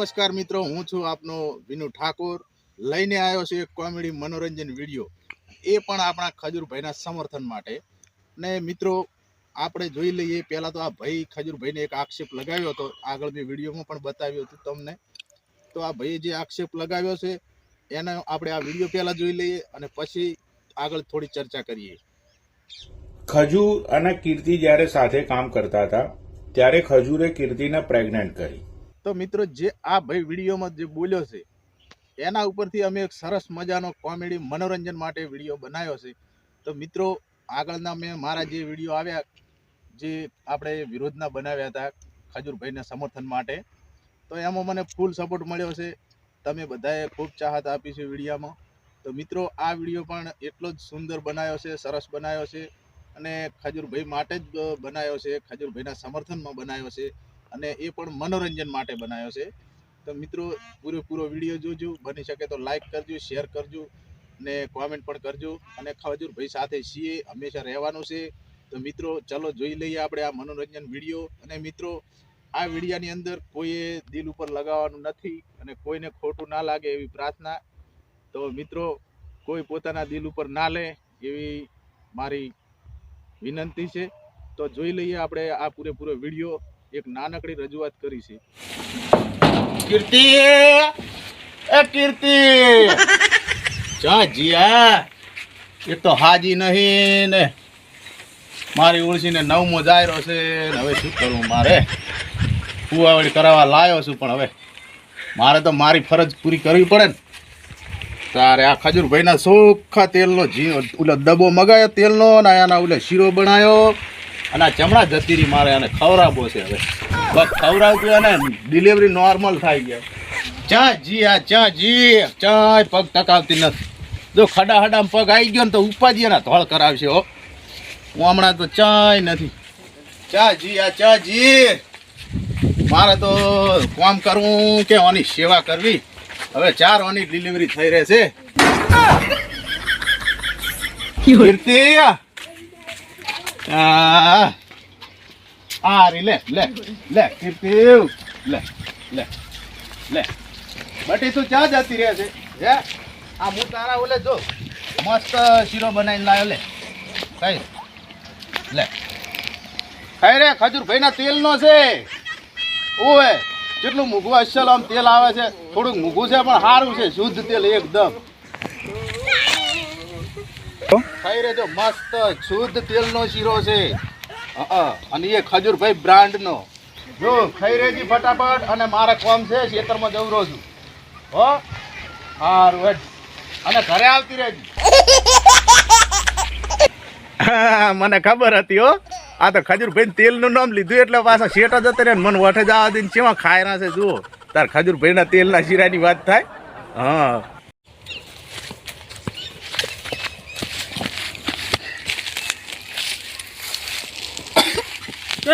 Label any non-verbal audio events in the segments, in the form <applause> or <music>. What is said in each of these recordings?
નમસ્કાર મિત્રો, હું છું આપનો વિનુ ઠાકોર. લઈને આવ્યો છું એક કોમેડી મનોરંજન વીડિયો. એ પણ આપણા ખજૂરભાઈના સમર્થન માટે. ને મિત્રો, આપણે જોઈ લઈએ, પહેલાં તો આ ભાઈ ખજૂરભાઈને એક આક્ષેપ લગાવ્યો હતો. આગળ મેં વિડીયોમાં પણ બતાવ્યું હતું તમને. તો આ ભાઈએ જે આક્ષેપ લગાવ્યો છે, એને આપણે આ વીડિયો પહેલાં જોઈ લઈએ અને પછી આગળ થોડી ચર્ચા કરીએ. ખજૂર અને કીર્તિ જ્યારે સાથે કામ કરતા હતા, ત્યારે ખજૂરે કીર્તિને પ્રેગ્નન્ટ કરી. તો મિત્રો જે આ ભાઈ વિડીયોમાં જે બોલ્યો છે, એના ઉપરથી અમે એક સરસ મજાનો કોમેડી મનોરંજન માટે વીડિયો બનાવ્યો છે. તો મિત્રો, આગળના મેં મારા જે વીડિયો આવ્યા, જે આપણે વિરોધના બનાવ્યા હતા ખજૂરભાઈના સમર્થન માટે, તો એમાં મને ફૂલ સપોર્ટ મળ્યો છે. તમે બધાએ ખૂબ ચાહત આપી છે વિડીયામાં. તો મિત્રો, આ વીડિયો પણ એટલો જ સુંદર બનાવ્યો છે, સરસ બનાવ્યો છે અને ખજૂરભાઈ માટે જ બનાવ્યો છે, ખજૂરભાઈના સમર્થનમાં બનાવ્યો છે. અને એ પણ મનોરંજન માટે બનાવ્યો છે. તો મિત્રો, પૂરેપૂરો વીડિયો જોજો. બની શકે તો લાઈક કરજો શેર કરજો ને કોમેન્ટ પણ કરજો. અને ખજૂરભાઈ સાથે છીએ, હંમેશા રહેવાનું છે. તો મિત્રો, ચલો જોઈ લઈએ આપણે આ મનોરંજન વીડિયો. અને મિત્રો, આ વિડીયાની અંદર કોઈએ દિલ ઉપર લગાવવાનું નથી અને કોઈને ખોટું ના લાગે એવી પ્રાર્થના. તો મિત્રો, કોઈ પોતાના દિલ ઉપર ના લે એવી મારી વિનંતી છે. તો જોઈ લઈએ આપણે આ પૂરેપૂરો વીડિયો. એક નાનકડી રજૂઆત કરી છે. કીર્તિ! એ કીર્તિ! જા જીયા! એ તો હાજી નહીં ને મારી ઓળશીને નવમો જાયરો છે ને હવે શું કરવું મારે? કુવાવડી કરાવવા લાવ્યો છું પણ હવે મારે તો મારી ફરજ પૂરી કરવી પડે ને. તારે આ ખજૂરભાઈના સોખા તેલનો જી ઓલો ડબ્બો મગાયો તેલનો ને આના ઓલે શીરો બનાવ્યો અને આ ચમડા જતી રહી મારે અને ખવડાવવો છે હવે. બસ ખવડાવતું અને ડિલિવરી નોર્મલ થાય ગયા ચા જી આ ચા જી. ચાય પગ ટકાવતી નથી. જો ખડા ખડા પગ આવી ગયો ને તો ઉપાજી એના ધોળ કરાવશે હો. હું હમણાં તો ચાય નથી. ચા જી આ ચા જી. મારે તો કામ કરવું કે આની સેવા કરવી? હવે ચાર વાની ડિલિવરી થઈ રહે છે. <laughs> કીર્તિ! આ રી લે લે લે કીર્તિ લે લે લે બટી, તું ચા જતી રહે છે? હે? આ હું તારા ઓલે જો મસ્ત શીરો બનાવીને લાવ્યો લે. કઈ લે. ખાઈ રે ખજૂર ભાઈના તેલનો છે. ઓય કેટલું મૂઘું અસલ આમ તેલ આવે છે, થોડુંક મૂઘું છે, પણ સારું છે, શુદ્ધ તેલ એકદમ. ખાઈ રહેજો. મસ્ત શુદ્ધ તેલનો શીરો છે. અને એ ખજૂરભાઈ બ્રાન્ડનો. જો ખાઈ રહેજી ફટાફટ અને મારે કોમ છે ખેતરમાં જવું રહું છું. હો? સારું હેડ. અને ઘરે આવતી રહેજી. મને ખબર હતી હો. આ તો ખજૂરભાઈ તેલનું નામ લીધું એટલે પાછા શેટો જતો રહે મને વઠે જવા દઈને કેવા ખાયરા છે જુઓ. તાર ખજૂરભાઈના તેલના શીરાની વાત થાય? હા.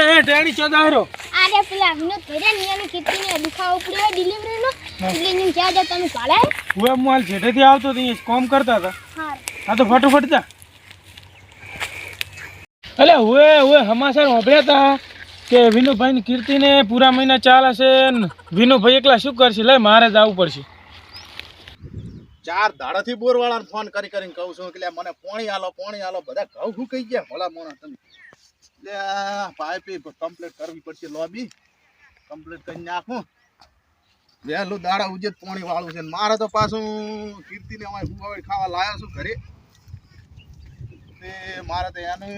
એ ટેણી ચોદારો અરે પેલા વિનોદ ઘરે ને એની કીર્તિને દુખાવો પડ્યો ડિલિવરીનો એટલે એની જ્યાં જા તમે કાઢે હું એમ માલ જેઠેથી આવતો તો અહીંયા કોમ કરતા હતા. હા આ તો ફટાફટ જા. અલે ઓએ ઓએ હમાસર વાપર્યા હતા કે વિનુભાઈની કીર્તિને પૂરા મહિના ચાલે છે વિનુભાઈ એકલા શું કરશે? લે મારે જ આવવું પડશે. ચાર દાડાથી બોરવાળાને ફોન કરી કરીને કહું છું કે લે મને પોણી આલો પોણી આલો બધા ઘઉં કહી ગયા. ભલા મોણા તમે લે પાઇપી કમ્પ્લીટ કરવી પડશે લોબી. કમ્પ્લીટ કરી નાખું. વહેલું દાડા ઉજે પોણી વાળું છે. મારે તો પાછું કીર્તિને અમારે હુવાવડ ખાવા લાવ્યા છું ઘરે. મારે તો એને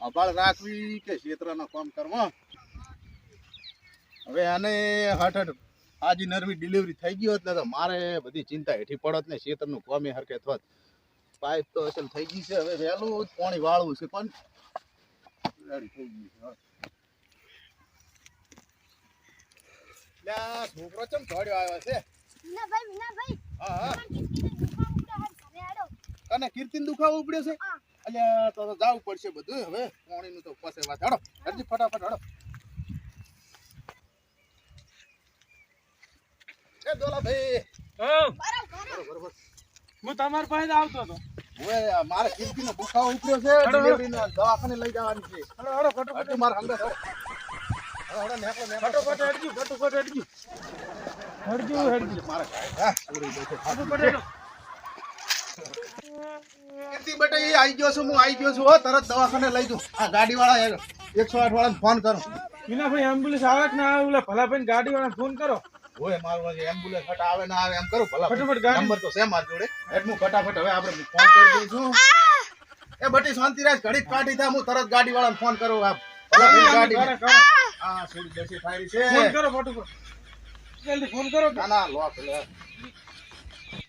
અભાળ રાખવી કે ક્ષેત્રના કામ કરવા. હવે આને હઠ હઠ આજી નરવી ડિલિવરી થઈ ગયો ને તો મારે બધી ચિંતા હેઠી પડત ને ખેતરનું કોમે હરકે થોત. પાઇપ તો અસલ થઈ ગઈ છે. હવે વહેલું જ પાણી વાળવું છે પણ રેડી થઈ ગયું છે. છોકરો ચમ દોડ્યો આવ્યો છે? હા હા. પડ્યો અને કીર્તિન દુખાવો ઉપડ્યો છે? અલ્યા તો તો જાવું પડશે બધું. હવે પાણીનું તો પાસે વાત. હડો ફટાફટ હડો એ દોલા ભાઈ બરોબર બરોબર. હું તમારી પાસે આવતો હતો. હવે મારે કીર્તિનો દુખાવો ઉપડ્યો છે હડો, હડો. ડિલિવરીનો દવાખાને લઈ જવાની છે. હલો હલો ફટોફટ હજુ મારે હંગાત હડો ફટોફટ હેડજો ફટોફટ હેડજો. હેડજો હેડજો. હેડો. કીર્તિ બેટા એ આવી ગયો છું હું આવી ગયો છું હો તરત દવાખાને લઈ જાઉં. આ ગાડી વાળા એકસો આઠ વાળાને ફોન કરો. વિનાભાઈ એમ્બ્યુલન્સ આવે કે ના આવે ભલા ભાઈ ગાડી વાળા ફોન કરો. હોય મારું એમ્બ્યુલન્સ ફટ આવે ના આવે એમ કરું ભલા ફટાફટ ગાડી- નંબર તો છે મારી જોડે. એટલે હું ફટાફટ હવે આપણે ફોન કરી દઉં છું. એ બટી શાંતિરાજ ઘડીક કાઢી થાય હું તરત ગાડી વાળાને ફોન કરું આ ભલા ગાડી. આ થોડી બેસી થાય ફોન કરો ફટાફટ. જલ્દી ફોન કરો. ના ના લોક લે.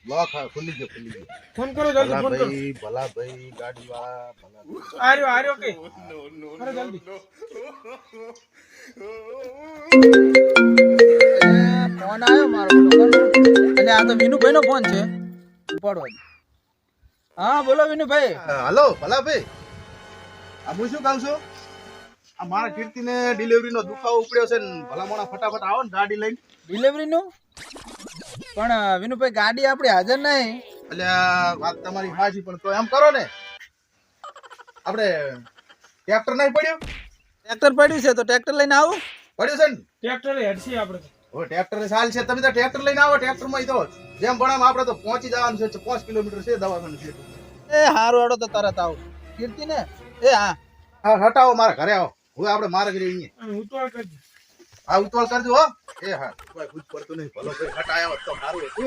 લોક હા, ખુલ્લી ગયો ખુલ્લી ગયો. ફોન કરો જલ્દી ફોન કરો. ભાઈ ભલા ભાઈ ગાડી વાળા ભલા. આર્યો આર્યો કે? કરો જલ્દી. <laughs> આ તો વિનુભાઈ નો ફોન છે હા બોલો વિનુભાઈ. હલો ભલા ભાઈ આ હું શું કહું છું? આ મારા કીર્તિને ડિલિવરીનો દુખાવો ઉપડ્યો છે ને ભલા મોણા ફટાફટ આવો ને ગાડી લઈને. ડિલિવરી નું પણ વિનુભાઈ ગાડી આપણે હાજર નહીં. એટલે વાત તમારી હાજી પણ તો એમ કરો ને. આપણે ટ્રેક્ટર નહીં પડ્યું? ટ્રેક્ટર પડ્યું છે તો ટ્રેક્ટર લઈને આવું. પડ્યું છે ને? ટ્રેક્ટર હેડસી આપણે ટ્રેક્ટર ચાલ છે. તમે તો ટ્રેક્ટર લઈને આવો ટ્રેક્ટરમાં તો જેમ ભણામ આપણે તો પહોંચી જવાનું છે. પાંચ કિલોમીટર છે દવાખાનું છે. એ હારું હેડો તો તરત આવું. કીર્તિ ને? એ હા. હા હટાવો મારા ઘરે આવો. હવે આપણે મારા ઘરે અહીંયા ઉતાવળ કરજો. આ ઉતવાળ કરજો હો. એ હા. કોઈ ભૂત પડતું નહીં. ભલો કોઈ હટાયો તો સારું હતું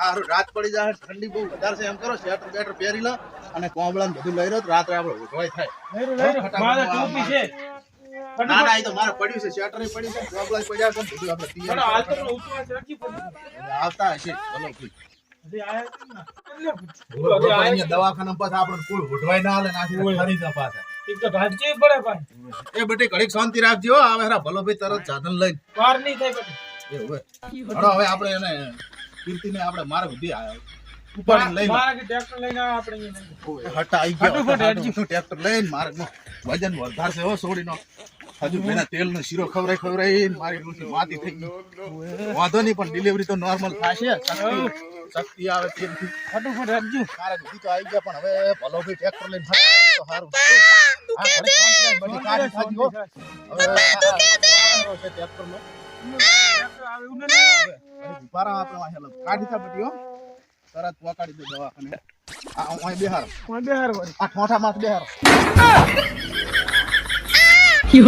હારું રાત પડી જાય ઠંડી બહુ વધારે છે એમ કરો સ્વેટર બેટર પહેરી લો અને કોમળા બધું લઈ લો રાત્રે આપણે ઉઠવાય થાય. મારે ટોપી છે. ના ના એ તો મારે પડ્યું છે. સ્વેટર પડ્યું છે. કોમળા પડ્યા છે બધું આપણે ચલો, હાલ તો તૈયાર ઉતાવળ ચડકી પડી. આવતા હશે. ભલો ભાઈ હજી આયા છે ને? એટલે બોલો, હજી આયા અહીંયા દવાખાના પાસે આપણે કોઈ ઉઠવાય ના હાલે નાખી ફરી જા પાછા એક તો ભાગજે પડે પાછી. એ બેટી ઘડીક શાંતિ રાખજો આવે હેરા ભલો ભાઈ તરત સાધન લઈને. વાર નહીં થાય પછી. એ હવે હવે આપણે એને કીર્તિને આપણે મારે બધી ઉપાડીને લઈ લો મારા ટ્રેક્ટર લઈને આપણે અહીંયા લઈ લો. હટા આઈ ગયો. ટ્રેક્ટર લઈને માર્ગમાં વજન વધારશે હો સોડીનો. હજુ પેલા તેલનો શીરો ખવરાઈ ખવરાઈ મારી રોટી માતી થઈ ગઈ. વાંધો નહીં પણ ડિલિવરી તો નોર્મલ થશે. શક્તિ આવે આવે તેલથી ફટાફટ રાખજો. મારા દીદી તો આવી ગયા પણ હવે ભલો ભાઈ ટ્રેક્ટર લઈને ફટાફટ તો સારું હા, શાંતિ રાખ, બધી કાઢી હો. હવે ટ્રેક્ટર આવે એવું નહીં. હવે આપણે વાંહે લો. કાઢી થા બધી તરત પહોંચાડી દે દવાખાને. આ ઓય બેહાર ઓય બેહાર. આ ઠોઠા માથ બેહારો એ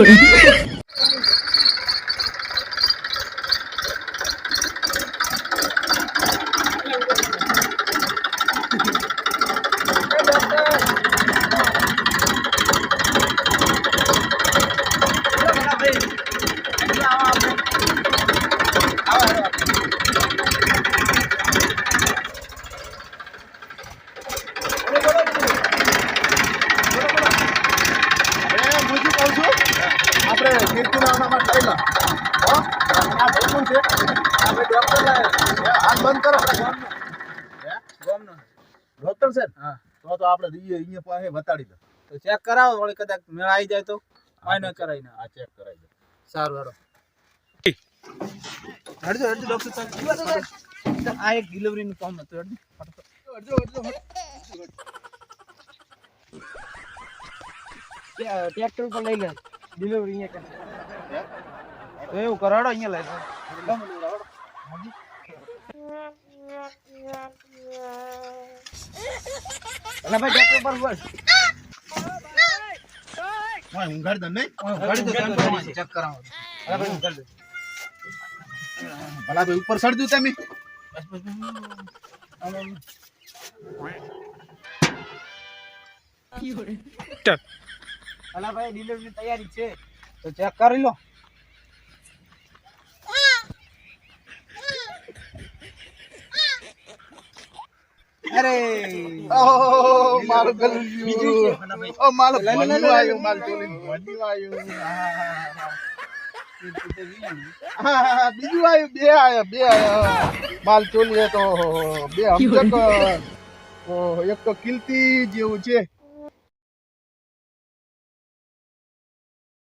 કીર્તિના છે આપણે ડોક્ટર હાથ બંધ કરો ગોમનો. ડોક્ટર છે? હા તો આપણે પાસે બતાડી દો તો ચેક કરાવો વળી કદાચ મેળ આવી જાય તો આઈ ન કરાય આ ચેક કરાવી દો સારું હેડો હડજો હડજો ડોક્ટર સાહેબ આ એક ડિલિવરી નું કામ હતું હડજો ટ્રેક્ટર ઉપર લઈ લે ડિલિવરી અહીંયા કરે તો એવું કરાડો અહીંયા લઈ લો અલા ભાઈ ટ્રેક્ટર પર બસ હા ઊંઘાડ દે નહીં. ગાડી તો ચેક કરાવો. અલા ભાઈ કરી દે. ભલા ભાઈ ઉપર સડજો તમે. બસ બસ બસ. આમ અલા ભાઈ ડિલિવરી તૈયારી છે. તો ચેક કરી લો. અરે. ઓહ મારું ગલું ઓ મારું લઈ લે, લઈ લે, ભલ્યું લઈ આવ્યું મારું ચોલીનું આવ્યું. બીજું આવ્યું બે આયા બે આવ્યા. માલ ચોલી તો બે <laughs> ઓહ, એક તો કિલતી જેવું છે.